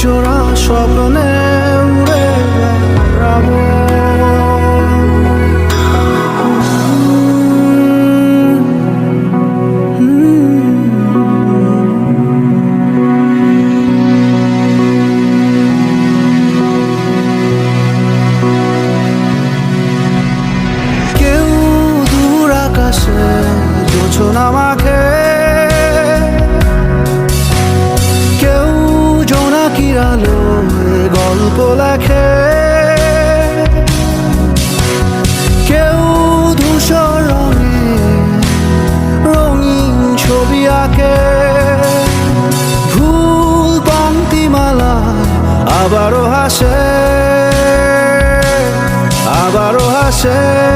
জোড়া স্বপ্নে উড়ে বেড়াবো। কেউ দূর আকাশে যোছনা মাখে গল্প লেখে কেউ ধূসর রঙে রঙিন ছবি আঁকে। ভুল পঙ্ক্তিমালা আবারও হাসে আবারও হাসে।